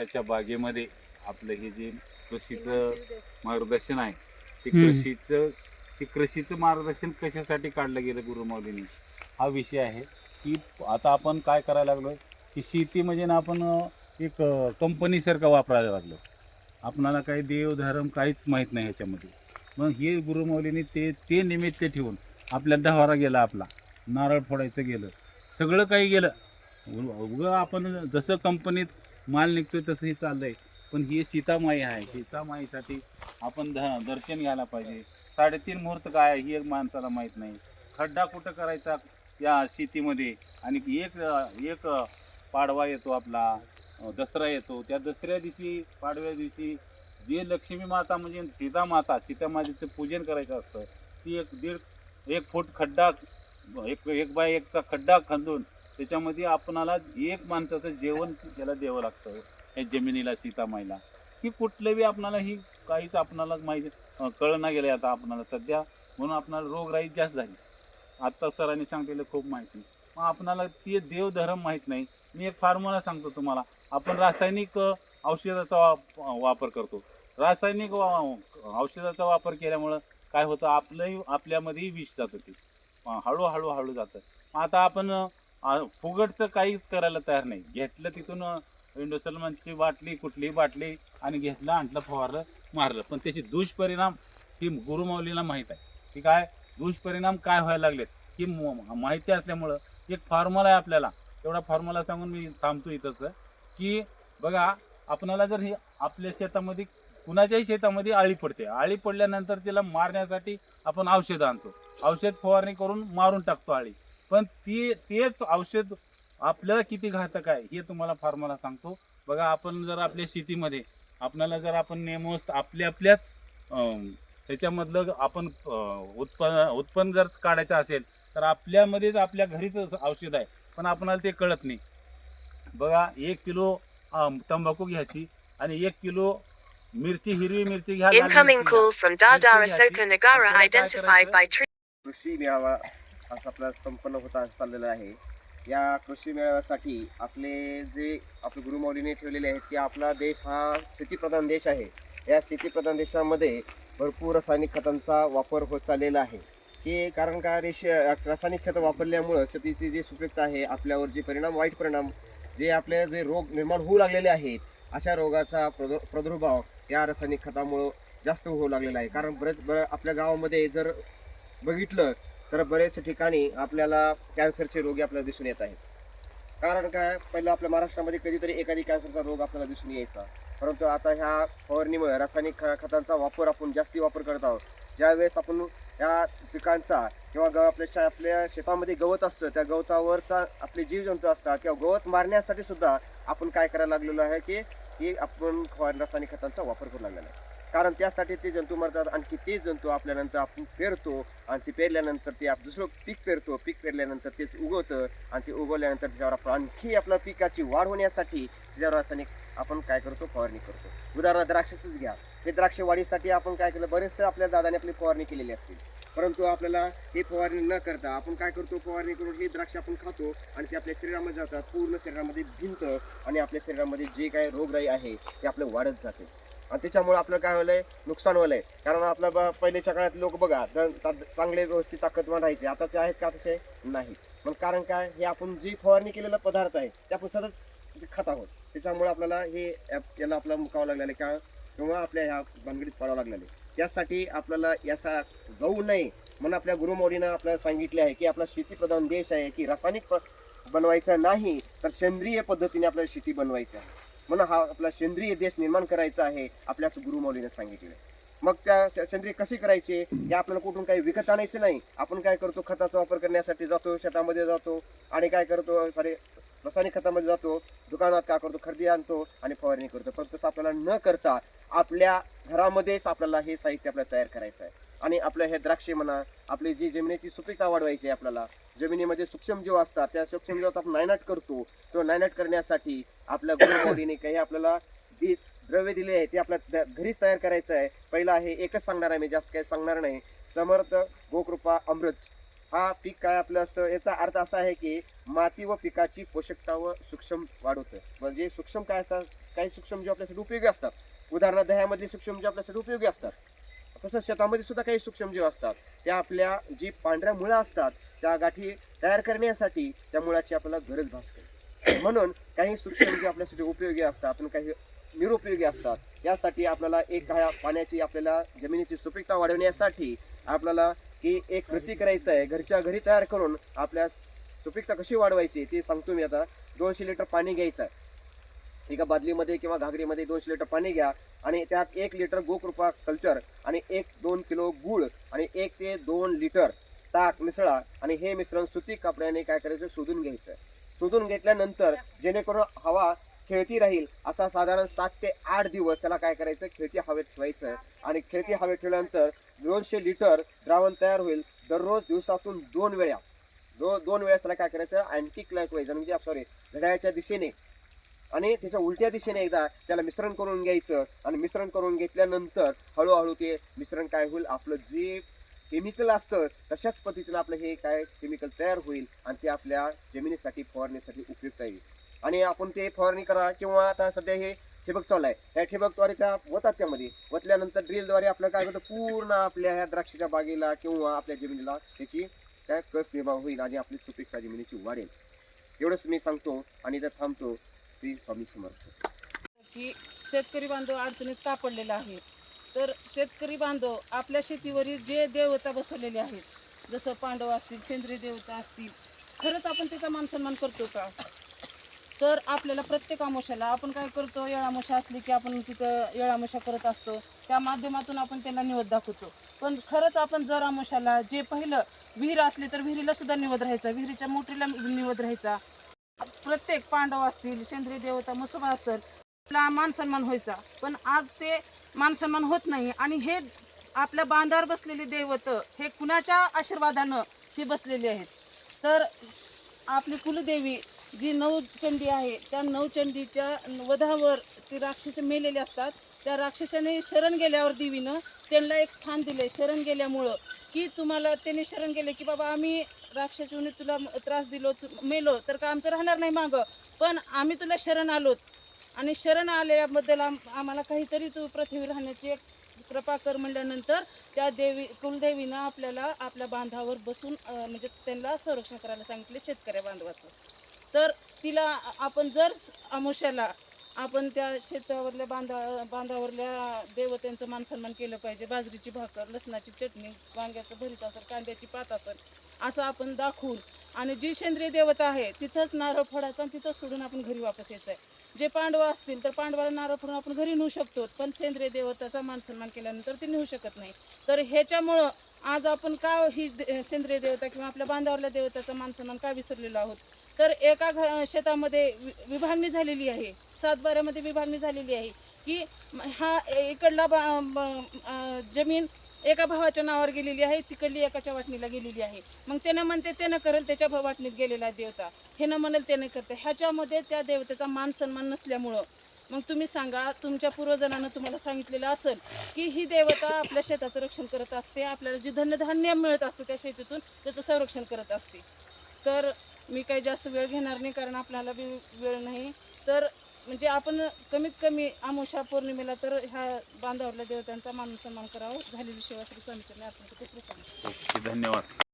द्राक्षाच्या बागेमध्ये आपलं हे जे कृषीचं मार्गदर्शन आहे ते. कृषीचं ते कृषीचं मार्गदर्शन कशासाठी काढलं गेलं गुरुमाऊलीने हा विषय आहे की आता आपण काय करायला लागलो की शेती म्हणजे ना आपण एक कंपनीसारखं वापरायला लागलो. आपणाला काही देव धर्म काहीच माहीत नाही ह्याच्यामध्ये. मग हे गुरुमाऊलीने ते ते निमित्त ठेवून आपल्या डहावारा गेला आपला. नारळ फोडायचं गेलं. सगळं काही गेलं. उगं आपण जसं कंपनीत माल निघतोय तसं हे चाललंय. पण ही सीतामाई आहे. सीतामाईसाठी आपण दर्शन घ्यायला पाहिजे. साडेतीन मुहूर्त काय आहे, ही एक माणसाला माहीत नाही. खड्डा कुठं करायचा या शेतीमध्ये? आणि एक एक पाडवा येतो आपला दसरा येतो. त्या दसऱ्या दिवशी पाडव्या दिवशी जे लक्ष्मी माता म्हणजे सीता माता सीता मातेचं पूजन करायचं असतं ती एक दीड एक फूट खड्डा एक एक बाय एकचा खड्डा खंदून त्याच्यामध्ये आपणाला एक माणसाचं जेवण त्याला द्यावं लागतं या जमिनीला सीतामाईला. की कुठलं बी आपणाला ही काहीच आपणाला माहिती अं, कळना गेलं आता आपणाला सध्या. म्हणून आपणाला रोगराई जास्त झाली. आत्ता सरांनी सांगितलेलं खूप माहिती. मग आपणाला ते देवधर्म माहीत नाही. मी एक फॉर्म्युला सांगतो तुम्हाला. आपण रासायनिक औषधाचा वाप वापर करतो. रासायनिक वा- औषधाचा वापर केल्यामुळं काय होतं? आपलंही आपल्यामध्येही विष जातं ते. हळूहळू हळू जातं. मग आता आपण फुगटचं काहीच करायला तयार नाही. घेतलं तिथून इंडोसलमनची बाटली कुठलीही बाटली आणि घेतलं आणलं फवारलं मारलं. पण त्याचे दुष्परिणाम ही गुरुमाऊलीला माहीत आहे. की काय? दुष्परिणाम काय व्हायला लागलेत? की म- माहिती असल्यामुळं एक फॉर्म्युला आहे आपल्याला. तेवढा फॉर्म्युला सांगून मी थांबतो इथंच की बघा आपणाला जर हे आपल्या शेतामध्ये कुणाच्याही शेतामध्ये आळी पडते. आळी पडल्यानंतर तिला मारण्यासाठी आपण औषध आणतो. औषध फवारणी करून मारून टाकतो आळी पण ती तेच औषध आपल्याला किती घातक आहे हे तुम्हाला फॉर्म्युला सांगतो. बघा आपण जर आपल्या शेतीमध्ये आपल्याला जर आपण नेमोस्त आपल्या आपल्याच अं, त्याच्यामधलं आपण उत्पन्न उत्पन्न जर काढायचं असेल तर आपल्यामध्येच आपल्या घरीच औषध आहे पण आपणाला ते कळत नाही. बघा एक किलो तंबाखू घ्यायची आणि एक किलो मिरची हिरवी मिरची घ्या. कृषी मेळावा असा आपला संपन्न होता चाललेला आहे. या कृषी मेळाव्यासाठी आपले जे आपले गुरुमौलीने ठेवलेले आहेत की आपला देश हा शेतीप्रधान देश आहे. या शेतीप्रधान देशामध्ये भरपूर रासायनिक खतांचा वापर होत चाललेला आहे. की कारण का रेश रासायनिक खतं वापरल्यामुळं शेतीची जी सुपीकता आहे आपल्यावर जे परिणाम वाईट परिणाम जे आपले जे रोग निर्माण होऊ लागलेले आहेत अशा रोगाचा प्रदु प्रादुर्भाव या रासायनिक खतामुळं जास्त होऊ लागलेला आहे. कारण बरेच बरं आपल्या गावामध्ये जर बघितलं तर बरेच ठिकाणी आपल्याला कॅन्सरचे रोगी आपल्याला दिसून येत आहेत. कारण काय? पहिलं आपल्या महाराष्ट्रामध्ये कधीतरी एखादी कॅन्सरचा रोग आपल्याला दिसून यायचा. परंतु आता ह्या फवारणीमुळे रासायनिक ख- खतांचा वापर आपण जास्ती वापर करत आहोत. ज्यावेळेस आपण ह्या पिकांचा किंवा ग आपल्या शा- आपल्या शेतामध्ये गवत असतं त्या गवतावरचा आपले जीवजंतू असतात किंवा गवत मारण्यासाठी सुद्धा आपण काय करायला लागलेलो आहे की की आपण फवारणी रासायनिक खतांचा वापर करू लागलेला आहे. कारण त्यासाठी ते जंतू मरतात आणखी ते जंतू आपल्यानंतर आपण पेरतो आणि ते पेरल्यानंतर ते आप दुसरं पीक पेरतो. पीक पेरल्यानंतर तेच उगवतं आणि ते उगवल्यानंतर त्याच्यावर आपण आणखी आपल्या पिकाची वाढ होण्यासाठी त्याच्यावर रासायनिक आपण काय करतो? फवारणी करतो. उदाहरणार्थ द्राक्षाचंच घ्या. हे द्राक्ष वाढीसाठी आपण काय केलं? बरेचसे आपल्या दादाने आपली फवारणी केलेली असते. परंतु आपल्याला हे फवारणी न करता आपण काय करतो? फवारणी करून हे द्राक्ष आपण खातो आणि ते आपल्या शरीरामध्ये जातात. पूर्ण शरीरामध्ये भिंत आणि आपल्या शरीरामध्ये जे काय रोगराई आहे ते आपलं वाढत जाते. आणि त्याच्यामुळे आपलं काय होलंय? नुकसान होलंय. कारण आपलं ब- पहिलेच्या काळात लोक बघा चांगले व्यवस्थित ताकदवान राहायचे. आताचे आहेत का? तसे नाही. मग कारण काय? हे आपण जी फवारणी केलेला पदार्थ आहे ते आपण सतत खात आहोत. त्याच्यामुळे आपल्याला हे याला आपला मुकावं लागलेलं आहे. का? किंवा आपल्या ह्या भानगडीत पडावं लागलेलं आहे. त्यासाठी आपल्याला याचा जाऊ नये म्हणून आपल्या गुरुमौरीनं आपल्याला सांगितले आहे की आपला शेतीप्रधान देश आहे की रासायनिक बनवायचा नाही तर सेंद्रिय पद्धतीने आपल्याला शेती बनवायची आहे. म्हणून हा आपला सेंद्रिय देश निर्माण करायचा आहे आपल्या गुरुमौलीने सांगितले मग त्या सेंद्रिय कशी करायचे? हे आपल्याला कुठून काही विकत आणायचं नाही. आपण काय करतो? खताचा वापर करण्यासाठी जातो शेतामध्ये जातो आणि काय करतो? सॉरी रासायनिक खतामध्ये जातो दुकानात काय करतो? खरेदी आणतो आणि फवारणी करतो. पण तसं आपल्याला न करता आपल्या घरामध्येच आपल्याला हे साहित्य आपल्याला तयार करायचं आहे. आणि आपलं हे द्राक्षे म्हणा आपली जी जमिनीची सुपीकता वाढवायची आहे आपल्याला जमिनीमध्ये सूक्ष्मजीव असतात त्या सूक्ष्मजीवात आपण नायनाट करतो. तो नायनाट करण्यासाठी आपल्या गुरुमौलीने काही आपल्याला जी द्रव्य दिले आहे ते आपल्या घरीच तयार करायचं आहे. पहिला आहे एकच सांगणार आहे मी जास्त काही सांगणार नाही. समर्थ गोकृपा अमृत. हा पीक काय आपलं असतं? याचा अर्थ असा आहे की माती व पिकाची पोषकता व सूक्ष्म वाढवतं. म्हणजे सूक्ष्म काय असतात? काही सूक्ष्म जीव आपल्यासाठी उपयोगी असतात. उदाहरणार्थ दह्यामधले सूक्ष्म जीव आपल्यासाठी उपयोगी असतात. तसंच शेतामध्ये सुद्धा काही सूक्ष्मजीव असतात. त्या आपल्या जी पांढऱ्या मुळं असतात त्या गाठी तयार करण्यासाठी त्या मुळाची आपल्याला गरज भासते. म्हणून काही सूक्ष्मजीव म्हणजे आपल्यासाठी उपयोगी असतात आणि काही निरुपयोगी असतात. यासाठी आपल्याला एक ह्या पाण्याची आपल्याला जमिनीची सुपीकता वाढवण्यासाठी आपल्याला की एक कृती करायचं आहे. घरच्या घरी तयार करून आपल्या सुपीकता कशी वाढवायची ते सांगतो मी आता. दोनशे लिटर पाणी घ्यायचं आहे. एका बादलीमध्ये किंवा घागरीमध्ये दोनशे लिटर पाणी घ्या आणि त्यात एक लिटर गोकृपा कल्चर आणि एक दोन किलो गूळ आणि एक ते दोन लिटर ताक मिसळा आणि हे मिश्रण सुती कपड्याने काय करायचं? शोधून घ्यायचं. शोधून घेतल्यानंतर जेणेकरून हवा खेळती राहील असा साधारण सात ते आठ दिवस त्याला काय करायचं? खेळती हवेत ठेवायचं. आणि खेळती हवेत ठेवल्यानंतर दोनशे लिटर द्रावण तयार होईल दररोज दिवसातून दोन वेळा. दो दोन वेळेस त्याला काय करायचं? अँटी क्लॉकवाईज म्हणजे सॉरी घड्याळ्याच्या दिशेने. आणि त्याच्या उलट्या दिशेने एकदा त्याला मिश्रण करून घ्यायचं. आणि मिश्रण करून घेतल्यानंतर हळूहळू ते मिश्रण काय होईल? आपलं जे केमिकल असतं तशाच पद्धतीनं आपलं हे काय केमिकल तयार होईल आणि ते आपल्या जमिनीसाठी फवारणीसाठी उपयुक्त येईल आणि आपण ते फवारणी करा किंवा आता सध्या हे ठिबक चालू आहे. ह्या ठिबकद्वारे त्या वतात त्यामध्ये. वतल्यानंतर ड्रिलद्वारे आपलं काय होतं पूर्ण आपल्या ह्या द्राक्षाच्या बागेला किंवा आपल्या जमिनीला त्याची काय कस निर्माण होईल आणि आपली सुपीकता जमिनीची वाढेल. एवढंच मी सांगतो आणि इथं थांबतो. श्री स्वामी समर्थ. की शेतकरी बांधव अडचणीत सापडलेला आहे. तर शेतकरी बांधव आपल्या शेतीवरील जे देवता बसवलेले आहेत जसं पांडव असतील सेंद्रिय देवता असतील खरंच आपण त्याचा मानसन्मान करतो का? तर आपल्याला प्रत्येक आमोशाला आपण काय करतो येळामोशा असली की आपण तिथं येळामोशा करत असतो त्या माध्यमातून आपण त्यांना निवद दाखवतो. पण खरंच आपण जर आमोशाला जे पहिलं विहीर असली तर विहिरीला सुद्धा निवद राहायचा विहिरीच्या मोटरीला निवद राहायचा. प्रत्येक पांडव असतील सेंद्रिय देवता मुसबा असेल ला मान सन्मान व्हायचा. पण आज ते मानसन्मान होत नाही. आणि हे आपल्या बांधावर बसलेले दैवत हे कुणाच्या आशीर्वादानं ही बसलेली आहेत? तर आपली कुलदेवी जी नवचंडी आहे त्या नवचंडीच्या वधावर ती राक्षस मेलेले असतात. त्या राक्षसाने शरण गेल्यावर देवीनं त्यांना एक स्थान दिले शरण गेल्यामुळं की तुम्हाला त्यांनी शरण गेले की बाबा आम्ही राक्षसूने तुला त्रास दिलो तू मेलो तर का आमचं राहणार नाही मागं? पण आम्ही तुला शरण आलोत. आणि शरण आल्याबद्दल आम आम्हाला काहीतरी तू पृथ्वी राहण्याची एक कृपा कर म्हणल्यानंतर त्या देवी कुलदेवीनं आपल्याला आपल्या बांधावर बसून म्हणजे त्यांना संरक्षण करायला सांगितले शेतकऱ्या बांधवाचं. तर तिला आपण जर स- आपण त्या शेतावरल्या बांधा बांधावरल्या देवतेंचं मान सन्मान केलं पाहिजे बाजरीची भाकर लसणाची चटणी वांग्याचं भरीत असेल कांद्याची पात असेल असं आपण दाखवून आणि जी सेंद्रिय देवता आहे तिथंच नारळ फडायचा आणि तिथंच सोडून आपण घरी वापस यायचं आहे जे पांडव असतील तर पांडवाला नारळ फोडून आपण घरी नेऊ शकतो पण सेंद्रिय देवताचा मान सन्मान केल्यानंतर ते नेऊ शकत नाही. तर ह्याच्यामुळं आज आपण का ही दे- सेंद्रिय देवता किंवा आपल्या बांधावरल्या देवताचा मान सन्मान का विसरलेलो आहोत? तर एका घ शेतामध्ये वि- विभागणी झालेली आहे सातबाऱ्यामध्ये विभागणी झालेली आहे की हा इकडला बा- जमीन एका भावाच्या नावावर गेलेली आहे तिकडली एकाच्या वाटणीला गेलेली आहे. मग त्यानं म्हणते त्यानं करेल त्याच्या वाटणीत गेलेला आहे देवता. हे न म्हणेल त्याने करते. ह्याच्यामध्ये त्या देवतेचा मान सन्मान नसल्यामुळं मग तुम्ही सांगा तुमच्या पूर्वजनानं तुम्हाला सांगितलेलं असेल की ही देवता आपल्या शेताचं रक्षण करत असते आपल्याला जे धन्यधान्य मिळत असतं त्या शेतीतून त्याचं संरक्षण करत असते. तर मी काही जास्त वेळ घेणार नाही कारण आपल्याला बी वेळ नाही. तर म्हणजे आपण कमीत कमी आमोशा पौर्णिमेला तर ह्या बांधावरल्या देवतांचा मान सन्मान करावा. झालेली सेवा श्री स्वामी चरणी अर्पण करते. धन्यवाद.